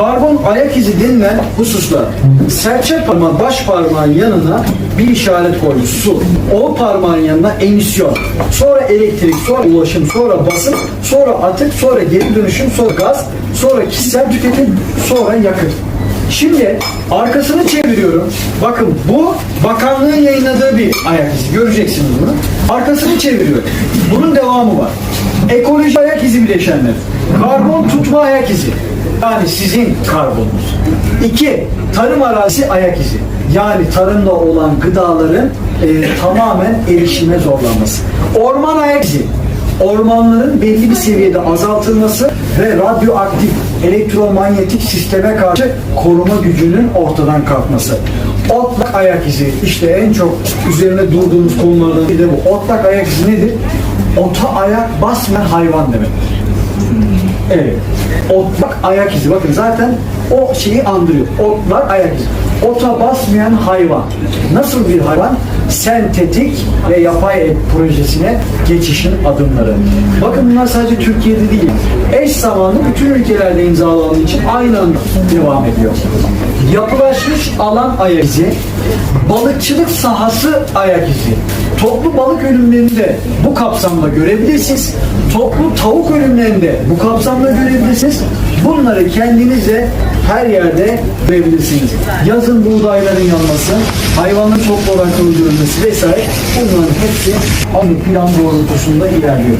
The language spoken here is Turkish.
Karbon ayak izi denilen hususlar. Serçe parmağı baş parmağın yanına bir işaret koymuş su. O parmağın yanına emisyon. Sonra elektrik, sonra ulaşım, sonra basın, sonra atık, sonra geri dönüşüm, sonra gaz, sonra kişisel tüketim, sonra yakıt. Şimdi arkasını çeviriyorum. Bakın bu bakanlığın yayınladığı bir ayak izi. Göreceksiniz bunu. Arkasını çeviriyorum. Bunun devamı var. Ekoloji ayak izi bileşenleri. Karbon tutma ayak izi. Yani sizin karbonunuz. İki, tarım arazisi ayak izi. Yani tarımda olan gıdaların e, tamamen erişime zorlanması. Orman ayak izi ormanların belli bir seviyede azaltılması ve radyoaktif elektromanyetik sisteme karşı koruma gücünün ortadan kalkması. Otlak ayak izi işte en çok üzerine durduğumuz konulardan biri de bu. Otlak ayak izi nedir? Ota ayak basmayan hayvan demek. Evet. Otlak ayak izi. Bakın zaten o şeyi andırıyor. Otlak ayak izi. Ota basmayan hayvan. Nasıl bir hayvan? Sentetik ve yapay et projesine geçişin adımları. Bakın bunlar sadece Türkiye'de değil. Eş zamanlı bütün ülkelerde imzalandığı için aynı anda devam ediyor. Yapılaşmış alan ayak izi, balıkçılık sahası ayak izi. Toplu balık ölümlerinde bu kapsamda görebilirsiniz. Toplu tavuk ölümlerinde bu kapsamda görebilirsiniz. Bunları kendinize her yerde görebilirsiniz. Yazın buğdayların yanması, hayvanların toplu olarak öldürülmesi vesaire bunların hepsi aynı plan doğrultusunda ilerliyor.